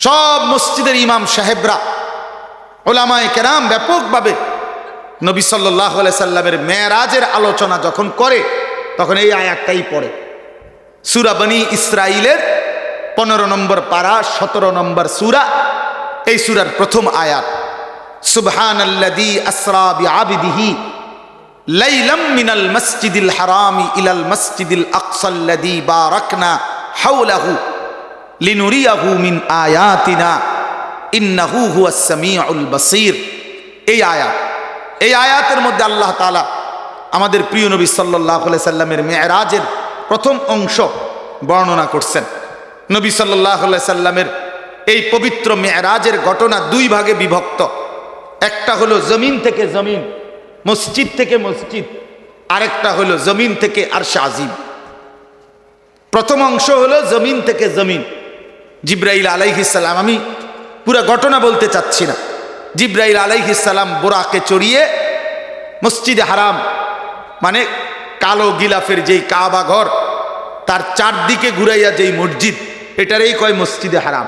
সব মসজিদের ইমাম সাহেবরা, ওলামায় কেরাম ব্যাপকভাবে নবী সাল্লাহ সাল্লামের মেয়েরাজের আলোচনা যখন করে, তখন এই আয়াতটাই পড়ে। সুরাবনি ইসরাইলের পনেরো নম্বর পারা, সতেরো নম্বর সুরা, এই সুরার প্রথম আয়াত। সুবহান মিনাল হারামি ইলাল মসজিদিল আকসাল্লাদি বারাকনা হাওলাহু লিনুরিয়াহু মিন আয়াতিনা। ইন্নাহু হুয়াস সামিউল বাসীর। এই আয়াত, এই আয়াতের মধ্যে আল্লাহ তাআলা আমাদের প্রিয় নবী আলাইহি সাল্লামের মেরাজের প্রথম অংশ বর্ণনা করছেন। নবী আলাইহি সাল্লামের এই পবিত্র মেরাজের ঘটনা দুই ভাগে বিভক্ত। একটা হলো জমিন থেকে জমিন, মসজিদ থেকে মসজিদ। আরেকটা হলো জমিন থেকে আর আজিম প্রথম অংশ হলো জমিন থেকে জমিন। জিব্রাইল আলাইহিসাল্লাম আমি পুরো ঘটনা বলতে চাচ্ছি না। জিব্রাইল আলাইহিসাল্লাম বোরাকে চড়িয়ে মসজিদে হারাম মানে কালো গিলাফের যেই কাবা ঘর, তার চারদিকে ঘুরাইয়া যেই মসজিদ, এটারই কয় মসজিদে হারাম।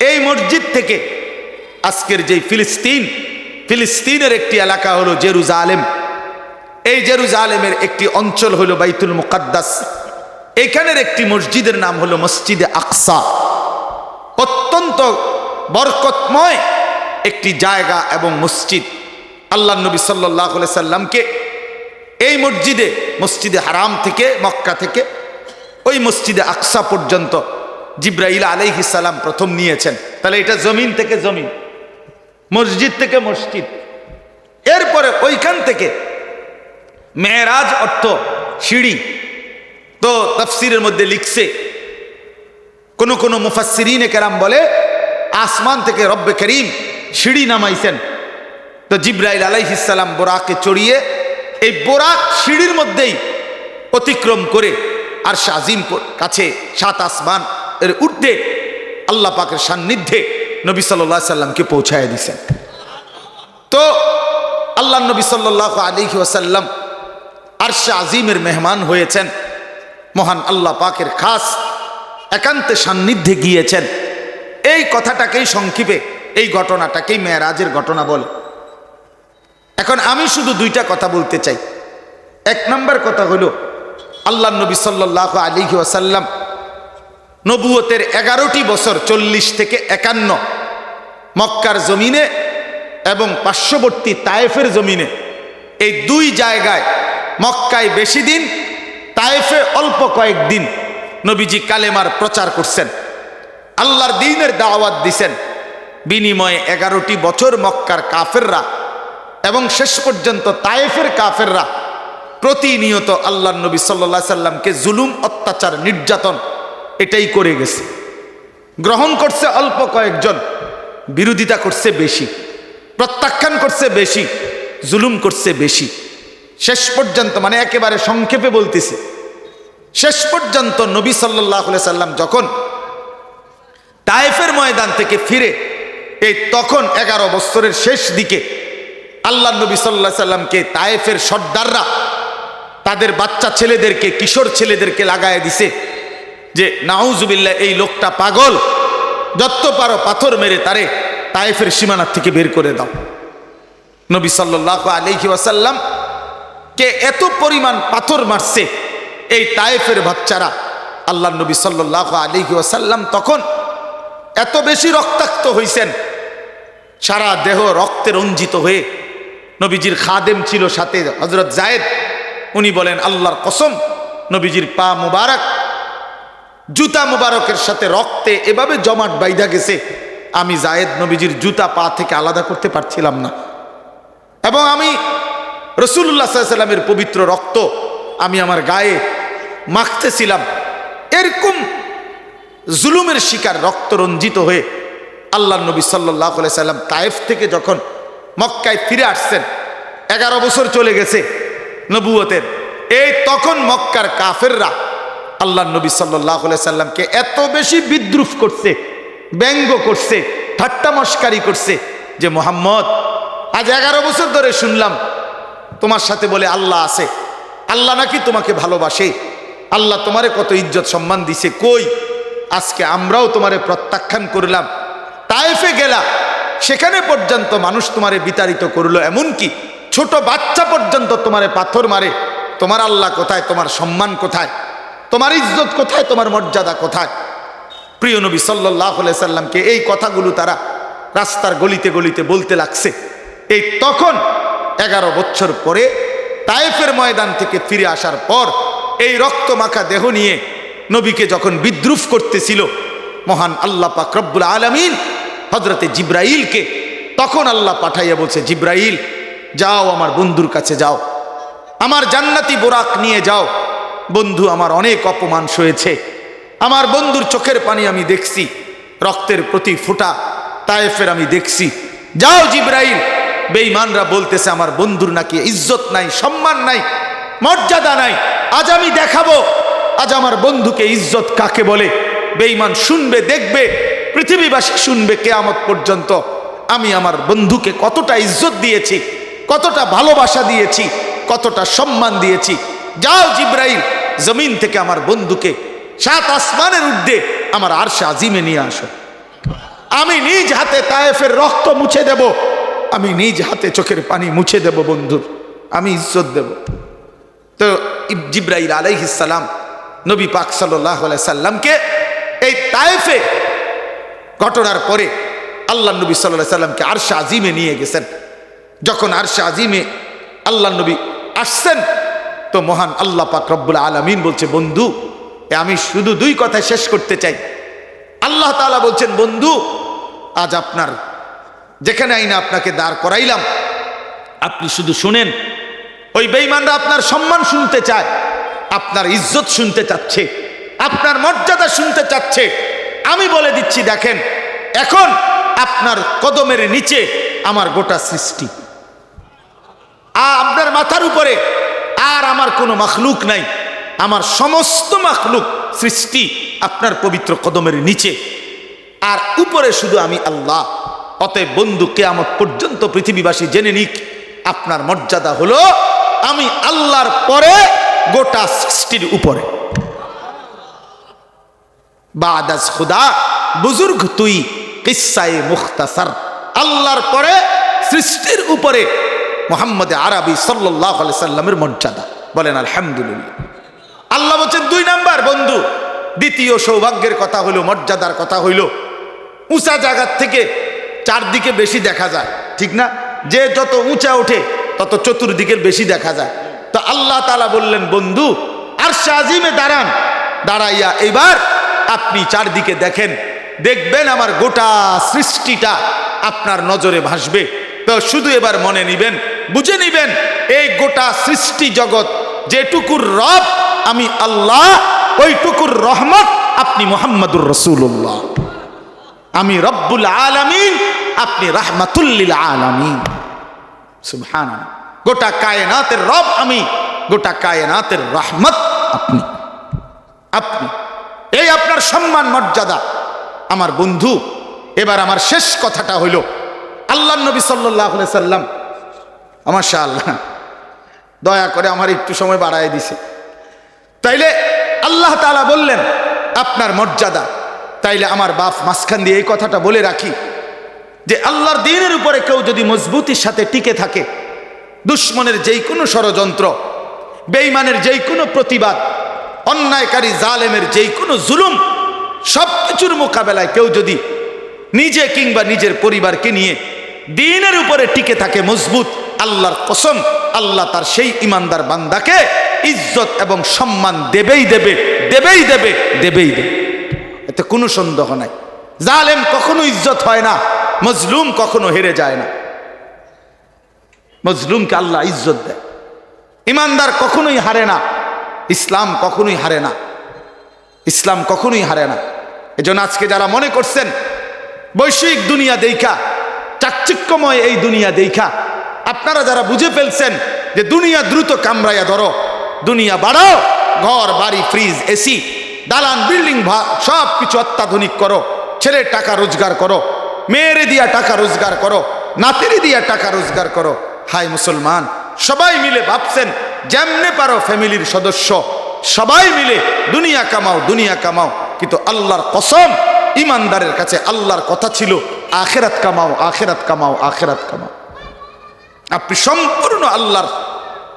এই মসজিদ থেকে আজকের যেই ফিলিস্তিন, ফিলিস্তিনের একটি এলাকা হলো জেরুজালেম। এই জেরুজালেমের একটি অঞ্চল হলো বাইতুল মুকাদ্দাস। এখানের একটি মসজিদের নাম হলো মসজিদে আকসা। অত্যন্ত বরকতময় একটি জায়গা এবং মসজিদ। আল্লাহ নবী সাল্লাহ সাল্লামকে এই মসজিদে মসজিদে হারাম থেকে, মক্কা থেকে, ওই মসজিদে আকসা পর্যন্ত জিব্রাইল আলাইহিস সালাম প্রথম নিয়েছেন। তাহলে এটা জমিন থেকে জমিন, মসজিদ থেকে মসজিদ। এরপরে ওইখান থেকে মেয়েরাজ অর্থ সিঁড়ি। তো তফসিরের মধ্যে লিখছে কোন কোন মুফাসিরিনে কেরাম বলে, আসমান থেকে রব্বে করিম সিঁড়ি নামাইছেন। তো জিব্রাইল আলাইহিসাল্লাম বোরাকে চড়িয়ে এই বোরাক সিঁড়ির মধ্যেই অতিক্রম করে আর শাজিম কাছে সাত আসমান এর ঊর্ধ্বে আল্লাহ পাকের সান্নিধ্যে নবী সাল্লাহ সাল্লামকে পৌঁছায় দিছেন। তো আল্লাহ নবী সাল্লাহ আলিহি ওয়াসাল্লাম আরশা আজিমের মেহমান হয়েছেন। মহান আল্লাহ পাকের খাস একান্তে সান্নিধ্যে গিয়েছেন। এই কথাটাকেই সংক্ষেপে, এই ঘটনাটাকেই মেয়েরাজের ঘটনা বলে। এখন আমি শুধু দুইটা কথা বলতে চাই। এক নম্বর কথা হলো আল্লাহ নবী সাল্লাহ আলিহি ওয়াসাল্লাম নবুয়তের এগারোটি বছর চল্লিশ থেকে একান্ন মক্কার জমিনে এবং পার্শ্ববর্তী তায়েফের জমিনে এই দুই জায়গায় মক্কায় বেশি দিন, তায়েফে অল্প কয়েকদিন নবীজি কালেমার প্রচার করছেন। আল্লাহর দিনের দাওয়াত দিছেন। বিনিময়ে এগারোটি বছর মক্কার কাফেররা এবং শেষ পর্যন্ত তায়েফের কাফেররা প্রতিনিয়ত আল্লাহ নবী সাল্লা সাল্লামকে জুলুম, অত্যাচার, নির্যাতন এটাই করে গেছে। গ্রহণ করছে অল্প কয়েকজন, বিরোধিতা করছে বেশি, প্রত্যাখ্যান করছে বেশি, জুলুম করছে বেশি। শেষ পর্যন্ত মানে একেবারে সংক্ষেপে বলতেছি। শেষ পর্যন্ত নবী সাল্লাহ সাল্লাম যখন তায়েফের ময়দান থেকে ফিরে, এই তখন এগারো বছরের শেষ দিকে আল্লাহ নবী সাল্লাহ সাল্লামকে তায়েফের সর্দাররা তাদের বাচ্চা ছেলেদেরকে, কিশোর ছেলেদেরকে লাগায় দিছে যে নাউজুবিল্লা এই লোকটা পাগল। যত পারো পাথর মেরে তারে তায়েফের সীমানার থেকে বের করে দাও। নবী সাল্লাহ আলহি ওয়াসাল্লাম কে এত পরিমাণ পাথর মারছে এই তায়েফের বাচ্চারা আল্লাহ নবী সাল্লাহ আলহি ওয়াসাল্লাম তখন এত বেশি রক্তাক্ত হইছেন, সারা দেহ রক্তে রঞ্জিত হয়ে নবীজির খাদেম ছিল সাথে হজরত জায়েদ। উনি বলেন, আল্লাহর কসম, নবীজির পা মুবারক, জুতা মুবারকের সাথে রক্তে এভাবে জমাট বাইধা গেছে, আমি জায়েদ নবীজির জুতা পা থেকে আলাদা করতে পারছিলাম না। এবং আমি রসুল্লাহ সাল্লামের পবিত্র রক্ত আমি আমার গায়ে মাখতেছিলাম। এরকম জুলুমের শিকার রক্ত রঞ্জিত হয়ে আল্লাহ নবী সাল্লাহ সাল্লাম তায়েফ থেকে যখন মক্কায় ফিরে আসছেন, এগারো বছর চলে গেছে নবুয়তের। এই তখন মক্কার কাফেররা আল্লাহ নবী সাল্লাহ সাল্লামকে এত বেশি বিদ্রুপ করছে, ব্যঙ্গ করছে ঠাট্টা মস্কারি করছে যে, মোহাম্মদ, আজ এগারো বছর ধরে শুনলাম, তোমার সাথে বলে আল্লাহ আছে। আল্লাহ নাকি তোমাকে ভালোবাসে। আল্লাহ তোমারে কত ইজ্জত সম্মান দিছে, কই? আজকে আমরাও তোমারে প্রত্যাখ্যান করলাম তায়েফে গেলা সেখানে পর্যন্ত মানুষ তোমারে বিতাড়িত করল, এমনকি ছোট বাচ্চা পর্যন্ত তোমারে পাথর মারে, তোমার আল্লাহ কোথায়, তোমার সম্মান কোথায়, তোমার ইজ্জত কোথায়, তোমার মর্যাদা কোথায়? প্রিয় নবী সাল্লাহ সাল্লামকে এই কথাগুলো তারা রাস্তার গলিতে গলিতে বলতে লাগছে। এই তখন এগারো বছর পরে তায়েফের ময়দান থেকে ফিরে আসার পর এই রক্ত মাখা দেহ নিয়ে নবীকে যখন বিদ্রুপ করতেছিল, মহান আল্লাহ পাক রব্বুল আলমিন হজরতে জিব্রাইলকে, তখন আল্লাহ পাঠাইয়া বলছে, জিব্রাইল, যাও আমার বন্ধুর কাছে যাও। আমার জান্নাতি বোরাক নিয়ে যাও। বন্ধু, আমার অনেক অপমান সয়েছে। আমার বন্ধুর চোখের পানি আমি দেখছি, রক্তের প্রতি ফোঁটা তায়েফের আমি দেখছি। যাও জিব্রাইল! বেঈমানরা বলতেছে, আমার বন্ধুর নাকি ইজ্জত নাই, সম্মান নাই। মর্যাদা নাই। আজ আমি দেখাবো, আজ আমার বন্ধুকে ইজ্জত কাকে বলে? বেঈমান শুনবে, দেখবে, পৃথিবীবাসী শুনবে কেয়ামত পর্যন্ত। আমি আমার বন্ধুকে কতটা ইজ্জত দিয়েছি, কতটা ভালোবাসা দিয়েছি, কতটা সম্মান দিয়েছি। যাও জিব্রাইল, জমিন থেকে আমার বন্ধুকে সাত আসমানের ঊর্ধ্বে আমার আরশে আজিমে নিয়ে আসো। আমি নিজ হাতে তায়েফের রক্ত মুছে দেব। আমি নিজ হাতে চোখের পানি মুছে দেব বন্ধুর। আমি ইজ্জত দেব। তো জিব্রাইল আলাইহিসাল্লাম নবী পাক সাল্লাহ সাল্লামকে এই তায়েফে ঘটনার পরে আল্লাহ নবী সাল্লাহ সাল্লামকে আরশা আজিমে নিয়ে গেছেন। যখন আরশা আজিমে আল্লাহ নবী আসছেন, তো মহান আল্লাহ পাক রব্বুল আলমিন বলছে, বন্ধু আমি শুধু দুই কথা শেষ করতে চাই। আল্লাহ তাআলা বলছেন, বন্ধু, আজ আপনার, যেখানে আইনা আপনাকে দাঁড় করাইলাম, আপনি শুধু শুনেন ওই বেঈমানরা আপনার সম্মান শুনতে চায়, আপনার ইজ্জত শুনতে চাচ্ছে, আপনার মর্যাদা শুনতে চাচ্ছে। আমি বলে দিচ্ছি, দেখেন, এখন আপনার কদমের নিচে আমার গোটা সৃষ্টি। আপনার মাথার উপরে আর আমার কোনো মাখলুক নাই। আমার সমস্ত মাখলুক সৃষ্টি আপনার পবিত্র কদমের নিচে। আর উপরে শুধু আমি আল্লাহ। অতএব বন্ধু, কেয়ামত পর্যন্ত পৃথিবীবাসী জেনে নিক, আপনার মর্যাদা হলো আমি আল্লাহর পরে গোটা সৃষ্টির উপরে। বাদাস খুদা, বুজুর্গ তুই, কিসাই মুখতাসার। আল্লাহর পরে সৃষ্টির উপরে মোহাম্মদ আরবি সাল্লাহ সাল্লামের মর্যাদা। বলেন, আলহামদুলিল্লাহ। আল্লাহ বলছেন, দুই নাম্বার বন্ধু, দ্বিতীয় সৌভাগ্যের কথা হইল, মর্যাদার কথা হইল। উঁচা জায়গার থেকে চারদিকে বেশি দেখা যায়, ঠিক না? যে যত উঁচা ওঠে তত চতুর্দিকের বেশি দেখা যায়। তো আল্লাহ তালা বললেন, বন্ধু আর আজিমে দাঁড়ান। দাঁড়াইয়া এবার আপনি চারদিকে দেখেন, দেখবেন আমার গোটা সৃষ্টিটা আপনার নজরে ভাসবে। তো শুধু এবার মনে নিবেন, বুঝে নিবেন, এই গোটা সৃষ্টি জগৎ যেটুকুর রব আমি আল্লাহ, ওইটুকুর রহমত আপনি মোহাম্মদুর রসুল্লাহ আমি রব্বুল আলামিন, আপনি রাহমাতুল্লিল আলামিন। সুবহান গোটা কায়নাতের রব আমি, গোটা কায়নাতের রহমত আপনি। আপনি। এই আপনার সম্মান, মর্যাদা। আমার বন্ধু, এবার আমার শেষ কথাটা হইল, আল্লাহ নবী সাল্লাহ সাল্লাম আমার শাহ আল্লাহ দয়া করে আমার একটু সময় বাড়ায় দিছে। তাইলে আল্লাহ তাআলা বললেন, আপনার মর্যাদা, তাইলে আমার বাপ মাঝখান দিয়ে এই কথাটা বলে রাখি। যে আল্লাহর দিনের উপরে কেউ যদি মজবুতির সাথে টিকে থাকে, দুশ্মনের যেই কোনো ষড়যন্ত্র বেইমানের যেই কোনো প্রতিবাদ, অন্যায়কারী জালেমের যেই কোনো জুলুম সব কিছুর মোকাবেলায় কেউ যদি নিজে কিংবা নিজের পরিবারকে নিয়ে দিনের উপরে টিকে থাকে মজবুত, আল্লাহর কসম, আল্লাহ তার সেই ইমানদার বান্দাকে ইজ্জত এবং সম্মান দেবেই দেবে দেবেই দেবে দেবেই দেবে। এতে কোনো সন্দেহ নাই। জালেম কখনো ইজ্জত হয় না। মজলুম কখনো হেরে যায় না। মজলুমকে আল্লাহ ইজ্জত দেয়। ইমানদার কখনোই হারে না। ইসলাম কখনোই হারে না। ইসলাম কখনোই হারে না। এজন্য আজকে যারা মনে করছেন, বৈশ্বিক দুনিয়া দেখা, চাকচিক্যময় এই দুনিয়া দেখা, আপনারা যারা বুঝে ফেলছেন যে দুনিয়া দ্রুত কামড়াইয়া ধরো, দুনিয়া বাড়াও, ঘর, বাড়ি, ফ্রিজ, এসি, দালান, বিল্ডিং সব কিছু অত্যাধুনিক করো, ছেলের টাকা রোজগার করো মেয়েরে দিয়া টাকা রোজগার করো, নাতিরে দিয়া টাকা রোজগার করো। হাই মুসলমান, সবাই মিলে ভাবছেন, যেমনে পারো ফ্যামিলির সদস্য, সবাই মিলে দুনিয়া কামাও দুনিয়া কামাও। কিন্তু আল্লাহর কসম, ইমানদারের কাছে আল্লাহর কথা ছিল, আখেরাত কামাও আখেরাত কামাও আখেরাত কামাও। আপনি সম্পূর্ণ আল্লাহর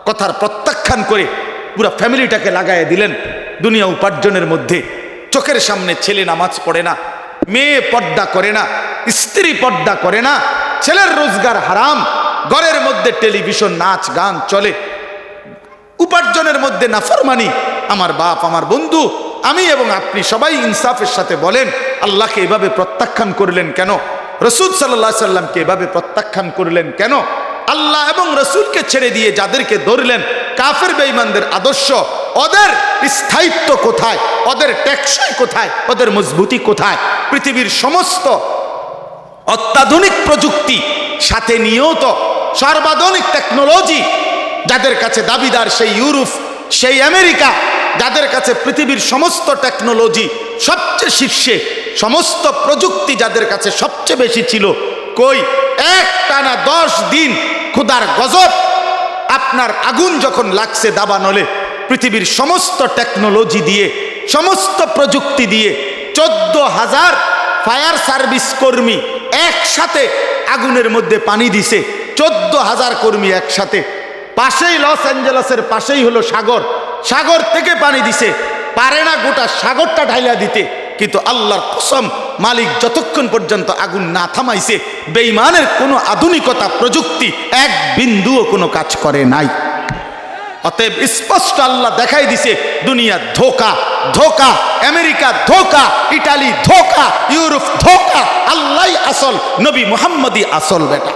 কথার প্রত্যাখ্যান করে পুরো ফ্যামিলিটাকে লাগাইয়া দিলেন, দুনিয়া উপার্জনের মধ্যে। চোখের সামনে ছেলে নামাজ পড়ে না, মেয়ে পর্দা করে না স্ত্রী পর্দা করে না, ছেলের রোজগার হারাম, ঘরের মধ্যে টেলিভিশন, নাচ, গান চলে। উপার্জনের মধ্যে নাফরমানি, আমার বাপ, আমার বন্ধু, আমি এবং আপনি সবাই ইনসাফের সাথে বলেন, আল্লাহকে এভাবে প্রত্যাখ্যান করলেন কেন? রসুল সাল্লাহ সাল্লামকে এভাবে প্রত্যাখ্যান করলেন কেন? আল্লাহ এবং রসুলকে ছেড়ে দিয়ে যাদেরকে ধরলেন, কাফের বেঈমানদের আদর্শ, ওদের স্থায়িত্ব কোথায়? ওদের টেকসই কোথায়? ওদের মজবুতি কোথায়? পৃথিবীর সমস্ত অত্যাধুনিক প্রযুক্তি, সাথে নিয়েও তো সর্বাধুনিক টেকনোলজি যাদের কাছে দাবিদার সেই ইউরোপ, সেই আমেরিকা, যাদের কাছে পৃথিবীর সমস্ত টেকনোলজি সবচেয়ে শীর্ষে, সমস্ত প্রযুক্তি যাদের কাছে সবচেয়ে বেশি ছিল, কই এক টানা দশ দিন ক্ষুদার গজব, আপনার আগুন যখন লাগছে দাবানলে পৃথিবীর সমস্ত টেকনোলজি দিয়ে, সমস্ত প্রযুক্তি দিয়ে, চোদ্দ হাজার ফায়ার সার্ভিস কর্মী একসাথে আগুনের মধ্যে পানি দিছে। চোদ্দ হাজার কর্মী একসাথে। পাশেই লস অ্যাঞ্জেলসের পাশেই হলো সাগর। সাগর থেকে পানি দিছে। পারে না গোটা সাগরটা ঢাইলা দিতে। কিন্তু আল্লাহর কসম, মালিক যতক্ষণ পর্যন্ত আগুন না থামাইছে বেইমানের কোনো আধুনিকতা, প্রযুক্তি এক বিন্দুও কোনো কাজ করে নাই। অতএব স্পষ্ট আল্লাহ দেখাই দিছে, দুনিয়া ধোকা ধোকা, আমেরিকা ধোকা, ইটালি ধোকা, ইউরোপ ধোকা, আল্লাহ আসল, নবী মুহাম্মদী আসল বেটা।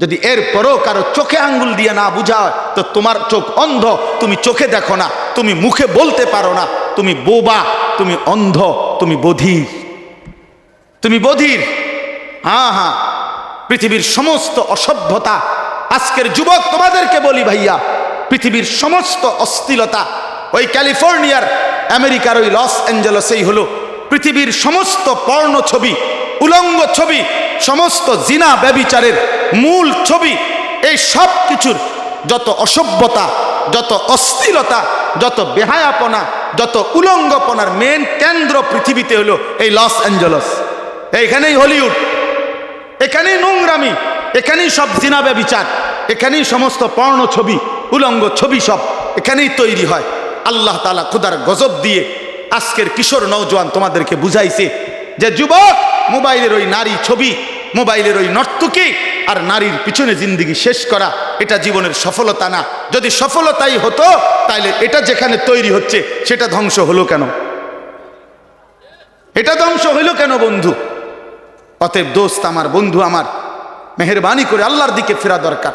যদি এর পরও কারও চোখে আঙ্গুল দিয়ে না বুঝায়, তো তোমার চোখ অন্ধ, তুমি চোখে দেখো না, তুমি মুখে বলতে পারো না, তুমি বোবা, তুমি অন্ধ, তুমি বধির। তুমি বধির। হ্যাঁ হ্যাঁ পৃথিবীর সমস্ত অসভ্যতা আজকের যুবক তোমাদেরকে বলি ভাইয়া, পৃথিবীর সমস্ত অস্থিলতা, ওই ক্যালিফোর্নিয়ার, আমেরিকার ওই লস অ্যাঞ্জেলসেই হলো। পৃথিবীর সমস্ত পর্ণ ছবি, উলঙ্গ ছবি, সমস্ত জিনা ব্যবিচারের মূল ছবি, এই সব কিছুর যত অসভ্যতা, যত অস্থিরতা যত বেহায়াপনা, যত উলঙ্গপনার মেন কেন্দ্র পৃথিবীতে হলো এই লস অ্যাঞ্জেলস। এইখানেই হলিউড, এখানেই নোংরামি এখানেই সব জিনাবে বিচার এখানেই সমস্ত পর্ণ ছবি, উলঙ্গ ছবি সব এখানেই তৈরি হয়। আল্লাহ তালা খুদার গজব দিয়ে আজকের কিশোর নৌজওয়ান তোমাদেরকে বুঝাইছে যে, যুবক, মোবাইলের ওই নারী ছবি, মোবাইলের ওই নর্তকী আর নারীর পিছনে জিন্দিগি শেষ করা, এটা জীবনের সফলতা না। যদি সফলতাই হতো তাহলে এটা যেখানে তৈরি হচ্ছে, সেটা ধ্বংস হলো কেন? এটা ধ্বংস হইল কেন বন্ধু? অতএব দোস্ত, আমার বন্ধু, আমার মেহরবানি করে আল্লাহর দিকে ফেরা দরকার।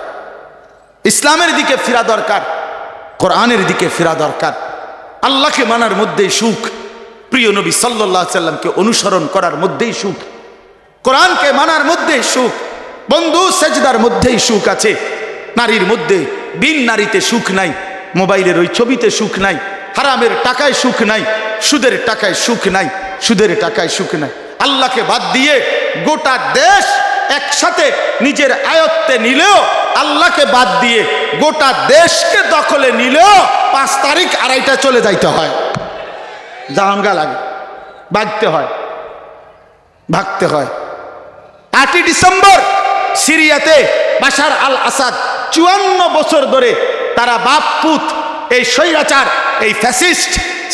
ইসলামের দিকে ফেরা দরকার, কোরআনের দিকে ফেরা দরকার। আল্লাহকে মানার মধ্যেই সুখ, প্রিয় নবী সাল্লাহ সাল্লামকে অনুসরণ করার মধ্যেই সুখ। কোরআনকে মানার মধ্যেই সুখ, বন্ধু সেজদার মধ্যেই সুখ আছে। নারীর মধ্যে বিন নারীতে সুখ নাই, মোবাইলের ওই ছবিতে সুখ নাই, হারামের টাকায় সুখ নাই, সুদের টাকায় সুখ নাই, সুদের টাকায় সুখ নাই। আল্লাহকে বাদ দিয়ে গোটা দেশ একসাথে নিজের আয়ত্তে নিলেও আল্লাহকে বাদ দিয়ে গোটা দেশকে দখলে নিলেও পাঁচ তারিখ আড়াইটা চলে যাইতে হয়। জাহাঙ্গা লাগে ভাগতে হয় ভাগতে হয়। আটই ডিসেম্বর সিরিয়াতে বাশার আল আসাদ চুয়ান্ন বছর ধরে তারা বাপ পুত এই স্বৈরাচার, এই ফ্যাসিস্ট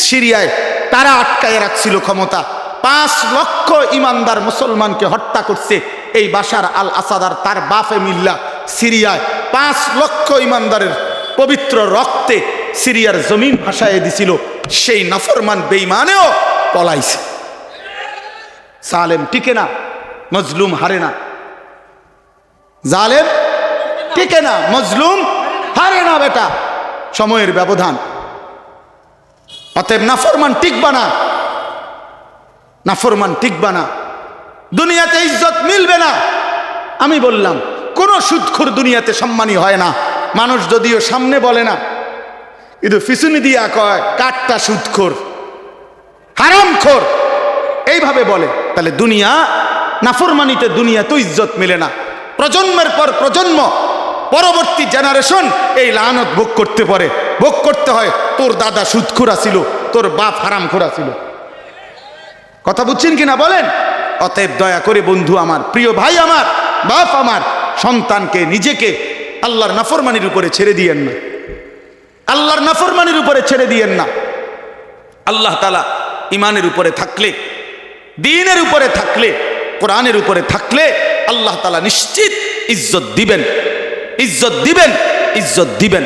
সিরিয়ায় তারা আটকায় রাখছিল ক্ষমতা। পাঁচ লক্ষ ইমানদার মুসলমানকে হত্যা করছে এই বাসার আল আসাদ আর তার বাফে মিল্লা সিরিয়ায় পাঁচ লক্ষ ইমানদারের পবিত্র রক্তে সিরিয়ার জমিন ভাসায় দিছিল। সেই নফরমান বেইমানেও পলাইছে। সালেম টিকে না, মজলুম হারে না। জালেম টিকে না, মজলুম হারে না বেটা। সময়ের ব্যবধান। অতএব নাফরমান টিকবা না। নাফরমান টিকবা না। দুনিয়াতে ইজ্জত মিলবে না। আমি বললাম, কোন সুদখুর দুনিয়াতে সম্মানী হয় না। মানুষ যদিও সামনে বলে না। কিন্তু ফিসুনি দিয়া কয়, কাঠটা সুদখোর হারামখোর। এইভাবে বলে, তাহলে দুনিয়া, নাফরমানিতে দুনিয়া তো ইজ্জত মিলে না। প্রজন্মের পর প্রজন্ম, পরবর্তী জেনারেশন এই লানত ভোগ করতে পারে। ভোগ করতে হয়, তোর দাদা সুদখোরা ছিল, তোর বাপ হারাম খোরা ছিল। কথা বুঝছেন কিনা বলেন? অতএব দয়া করে বন্ধু আমার, প্রিয় ভাই আমার, বাপ আমার, সন্তানকে, নিজেকে আল্লাহর নাফরমানির উপরে ছেড়ে দিয়েন না। আল্লাহর নাফরমানির উপরে ছেড়ে দিয়েন না। আল্লাহ তালা ইমানের উপরে থাকলে, দিনের উপরে থাকলে, কোরআনের উপরে থাকলে আল্লাহ তালা নিশ্চিত ইজ্জত দিবেন। ইজ্জত দিবেন ইজ্জত দিবেন।